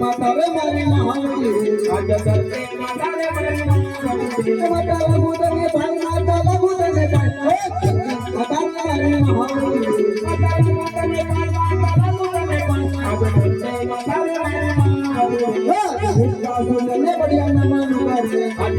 మతాల మరి మహావతి అజ సత్య మతాల మరి మహావతి మతాల భూతని భారి మతాల భూతని భారి మతాల మరి మహావతి మతాల భూతని భారి మతాల భూతని భారి అజ సత్య మతాల మరి మహావతి విశ్వాసులనే బడియా నమను కరే అజ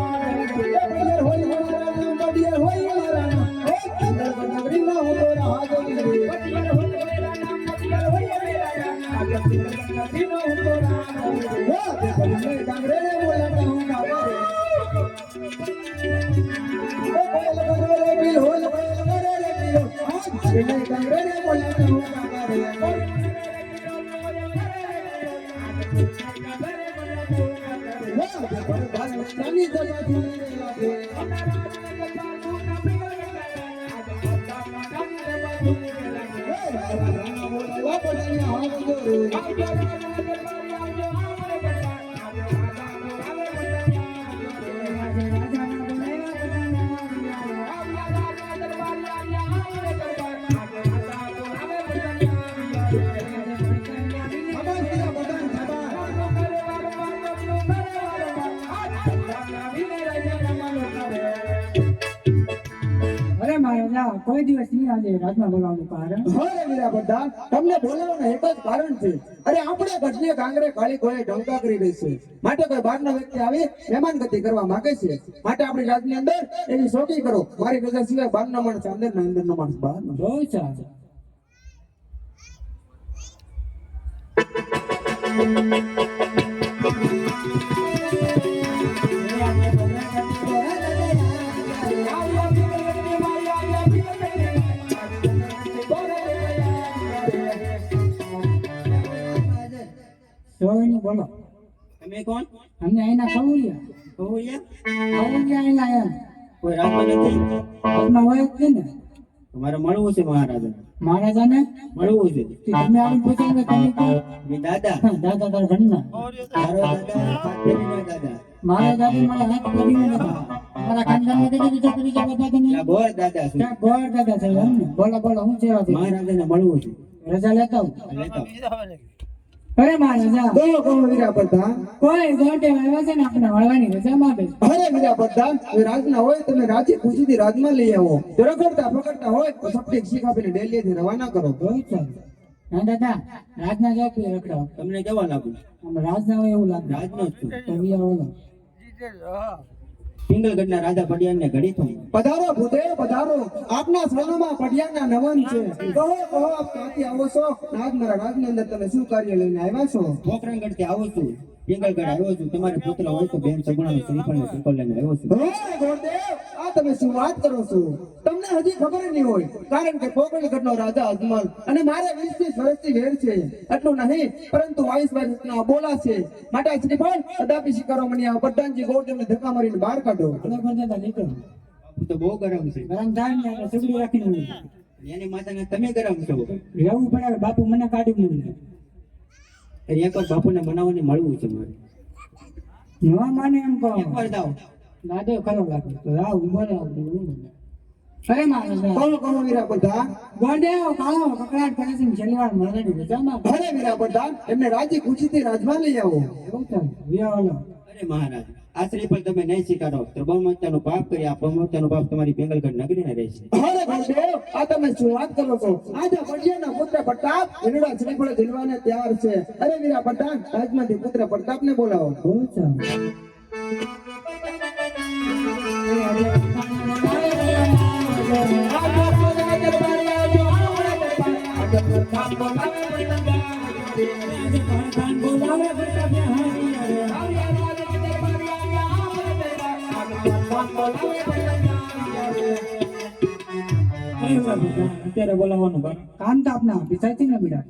નગરીનો હું તો રાજવી કોઈ દિવસ નહીં આજે રાજમાં બોલાવવાનું કારણ? અરે વીરા બધા તમને બોલાવવાનું એક જ કારણ છે. અરે આપણે ગઢની કાંગરે કાળી કોઈ ઢંકા કરી રહી માટે કોઈ બહારના વ્યક્તિ આવી મહેમાન ગતિ કરવા માંગે છે. માટે આપણી રાજની અંદર એની શોકી કરો. મારી નજર સિવાય બહારનો માણસ અંદર ના અંદર નો માણસ બહાર બહુ સારું. બોલો. તમે કોણ? અમને અહીંના કબૂલ્યા કૌયા કબૂલ્યા અહીંના એમ. કોઈ રાજમાં નથી? આપના હોય જ ને? તમારે મળવું છે મહારાજા મહારાજાને? મળવું છે. તમે આમ પૂછો કે તમે કોણ? મેં દાદા. દાદા તારા ઘરના. તારો દાદા દાદા. મારા દાદી મને હાથ કરીને નતા મારા ખાનદાનમાં કદી બીજા કરી ગયા બધા તમે? આ દાદા છે. ક્યાં ગોળ દાદા છે એમ બોલો બોલો હું છે મહારાજાને મળવું છે. રજા લેતા હું લેતો અરે મહારાજા દો કોણ વીરા પડતા કોઈ ગોટે આવ્યા છે ને આપણે મળવાની રજા માંગે અરે વીરા પડતા રાજના હોય તમે રાજી ખુશીથી રાજમાં લઈ આવો. જો રખડતા પકડતા હોય તો સપટી શીખ આપીને ડેલીથી રવાના કરો. તો હા દાદા રાજના જાવ કે રખડો તમને કેવા લાગુ આમ રાજના હોય એવું લાગે. રાજનો જ છું. તો વિયા ઓલો પિંગલગઢના રાજા પડિયાને ઘડી થયું પધારો ભૂદેવ પધારો. આપના શરણમાં પડિયાના નવન છે. કહો કહો આપ ક્યાંથી આવો છો? મારા રાજની અંદર તમે શું કાર્ય લઈને આવ્યા છો? પોખરણગઢથી આવું છું. પિંગલગઢ આવ્યો છું. તમારે પુત્ર હોય તો બેન સગુણા શ્રીફળ ને ટીકો લઈને આવ્યો છું. આ તમે શું વાત કરો છો. તમને હજી ખબર નહીં હોય કારણ કે પોકરણગઢનો રાજા અજમલ અને મારે વીસ ત્રીસ વર્ષથી વેર છે. એટલું નહીં પરંતુ બાવીસ વર્ષના બોલા છે. માટે શ્રી પણ કદાપી શિકારો મને આ બધાજી ગોરદેવને ધક્કા મારીને બહાર કાઢો. તો બહુ ગરમ છે. ગરમ થાય ને સુગડી રાખીને એની માતાને તમે ગરમ છો. રહેવું પડે બાપુ મને કાઢી મૂકી એક વાર બાપુને મનાવવાને મળવું છે મારે. નવા માને એમ કહો. એકવાર જાઓ. દાદો ખરો લાગે. તો આવ ઊભો રહો અરે મહારાજા કોણ કોણ વીરા પ્રધાન ગોંડેવ કાળો કકડાટ કરે છે ને છેલ્લી વાર મરડી બચામાં અરે વીરા પ્રધાન એમને રાજી ખુશીથી રાજમાં લઈ આવો. એવું છે વિયાવાલો અરે મહારાજ આ પણ તમે નહીં સ્વીકારો. તો પાપ કરી આ બ્રહ્મહત્યાનું પાપ તમારી બેંગલગઢ નગરીને રહેશે. અરે ગુરુદેવ આ તમે શું વાત કરો છો? આજે પડિયાના પુત્ર પ્રતાપ એનડા શ્રીફળ ને તૈયાર છે. અરે વીરા પ્રતાપ રાજમાંથી પુત્ર પ્રતાપને બોલાવો. એવું અત્યારે બોલાવવાનું. કામ તો આપના પિતાજી ને બીડા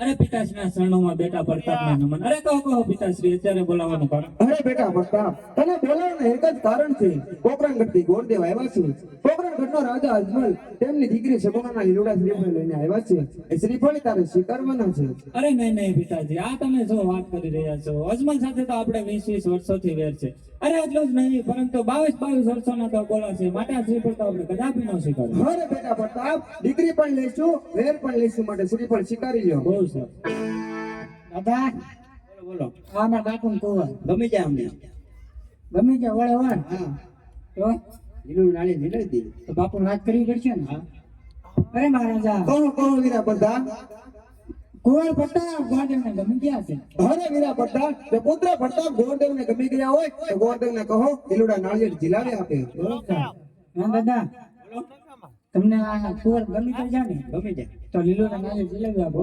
અરે પિતાશ્રીના શરણોમાં બેટા પ્રતાપના નમન. અરે કહો કહો પિતાશ્રી અત્યારે બોલાવવાનું કારણ અરે બેટા પ્રતાપ તને બોલાવવાનું એક જ કારણ છે. પોકરણગઢથી ગોરદેવ આવ્યા છે. પોકરણગઢનો રાજા અજમલ તેમની દીકરી સગુણાના લીલોડા શ્રીફળ લઈને આવ્યા છે. એ શ્રીફળ તારે સ્વીકારવાના છે. અરે નહીં નહીં પિતાજી આ તમે જો વાત કરી રહ્યા છો. અજમલ સાથે તો આપણે વીસ વીસ વર્ષોથી વેર છે. અરે એટલું જ નહીં પરંતુ બાવીસ બાવીસ વર્ષોના તો બોલો છે. માટે શ્રી આપણે કદાપી ન સ્વીકારીએ. અરે બેટા પ્રતાપ ડિગ્રી પણ લઈશું વેર પણ લઈશું માટે શ્રીફળ સ્વીકારી લ્યો. બહુ સર દાદા બોલો બોલો. આ મારા બાપુ ને કુંવર ગમી જાય અમને ગમે જાય વળે વળ હા. તો? લીલું નાળી લીલાવી દીધી તો બાપુ વાત કરવી પડશે ને? હા. અરે મહારાજા. કોણ કોણ વીરા પ્રધાન કુંવર પ્રતાપ ગોંડેવ ને ગમી ગયા છે. અરે વીરા પ્રતાપ જો પુત્ર પ્રતાપ ગોરદેવ ને ગમી ગયા હોય તો ગોરદેવ ને કહો લીલુડા નાળિયેર જીલાવી આપે. હા દાદા. તમને આ કુંવર ગમી તો જાય ને ગમી જાય. તો લીલો ના નાલે જીલેબી આપો.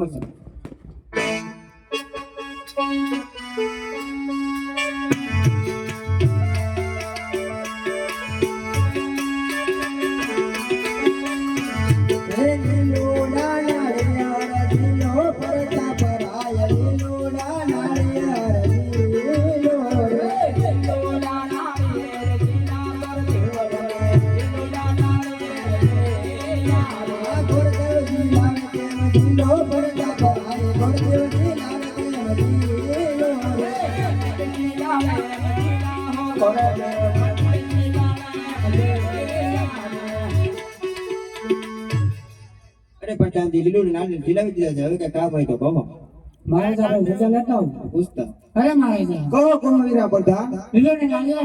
અરે પટાંજી લીલું નાળી લીલાવી દીધા છે હવે કઈ કામ હોય તો કહો. મારે રજા લેતા આવો. પૂછતા અરે મારે કહો કોણ વીરા પ્રધાન લીલો ને નાની